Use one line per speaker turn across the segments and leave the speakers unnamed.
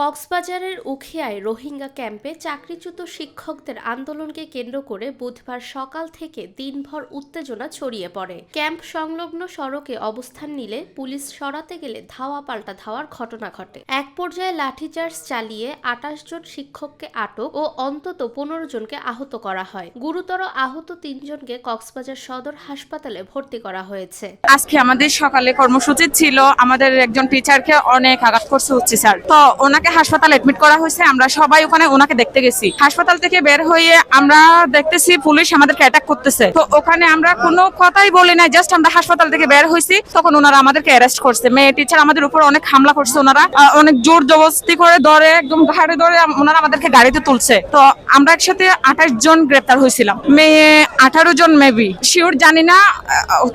কক্সবাজারের উখিয়ায় রোহিঙ্গা ক্যাম্পে চাকরিচ্যুত শিক্ষকদের আন্দোলনকে কেন্দ্র করে বুধবার সকাল থেকে দিনভর উত্তেজনা ছড়িয়ে পড়ে। ক্যাম্প সংলগ্ন সড়কে অবস্থান নিলে পুলিশ সরাতে গেলে ধাওয়া পাল্টা ধাওয়ার ঘটনা ঘটে। এক পর্যায়ে লাঠিচার্জ চালিয়ে আটাশ জন শিক্ষককে আটক ও অন্তত পনেরো জনকে আহত করা হয়। গুরুতর আহত তিনজনকে কক্সবাজার সদর হাসপাতালে ভর্তি করা হয়েছে।
আজকে আমাদের সকালে কর্মসূচি ছিল। আমাদের একজন টিচারকে অনেক আঘাত করছে হচ্ছে স্যার। তো ওনাকে হাসপাতালে এডমিট করা হয়েছে, আমরা সবাই ওখানে ওনাকে দেখতে গেছি। হাসপাতাল থেকে বের হয়ে আমরা দেখতেছি পুলিশ আমাদেরকে অ্যাটাক করতেছে। তো ওখানে আমরা কোনো কথাই বলি না জাস্ট আমরা হাসপাতাল থেকে বের হয়েছি, তখন ওনারা আমাদেরকে অ্যারেস্ট করছে। মেয়ে টিচার আমাদের উপর অনেক হামলা করছে ওনারা অনেক জোর জবরদস্তি করে ধরে, একদম ঘাড়ে ধরে ওনারা আমাদেরকে গাড়িতে তুলছে। তো আমরা একসাথে আঠাশ জন গ্রেপ্তার হয়েছিলাম। মেয়ে আঠারো জন মেবি শিওর জানি না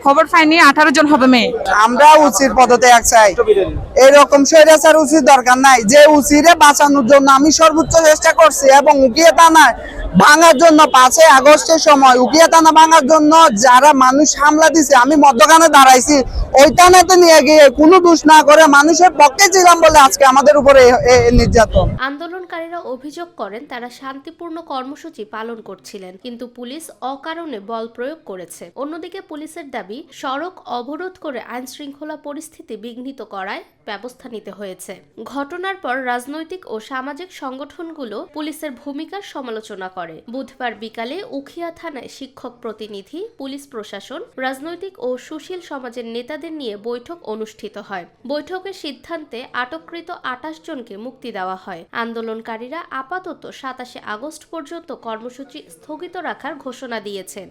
খবর পাইনি, আঠারো জন হবে মেয়ে।
আমরা উচিত পদত্যাগ চাই। এরকম স্বৈরাচার উচিত দরকার নাই। যে উচিরে বাঁচানোর জন্য আমি সর্বোচ্চ চেষ্টা করছি এবং উকিয়ে থানায় ভাঙার জন্য পাঁচই আগস্টের সময় উকিয়ে থানা ভাঙার জন্য যারা মানুষ হামলা দিছে, আমি মধ্যখানে দাঁড়াইছি। ওই থানাতে নিয়ে গিয়ে কোনো দোষ না করে মানুষের পক্ষে ছিলাম বলে আজকে আমাদের উপরে নির্যাতন।
আন্দোলনকারীরা অভিযোগ করেন, তারা শান্তিপূর্ণ কর্মসূচি পালন করছিলেন, কিন্তু পুলিশ অকারণে বল প্রয়োগ করেছে। অন্যদিকে পুলিশের দাবি, সড়ক অবরোধ করে আইন শৃঙ্খলা পরিস্থিতি বিঘ্নিত করায় ব্যবস্থা নিতে হয়েছে। ঘটনার পর রাজনৈতিক ও সামাজিক সংগঠনগুলো পুলিশের ভূমিকার সমালোচনা করে। বুধবার বিকালে উখিয়া থানায় শিক্ষক প্রতিনিধি, পুলিশ প্রশাসন, রাজনৈতিক ও সুশীল সমাজের নেতাদের নিয়ে বৈঠক অনুষ্ঠিত হয়। বৈঠকের সিদ্ধান্তে আটককৃত আটাশ জনকে মুক্তি দেওয়া হয়। আন্দোলনকারীরা আপাতত সাতাশে আগস্ট পর্যন্ত কর্মসূচি স্থগিত রাখার ঘোষণা দিয়েছেন।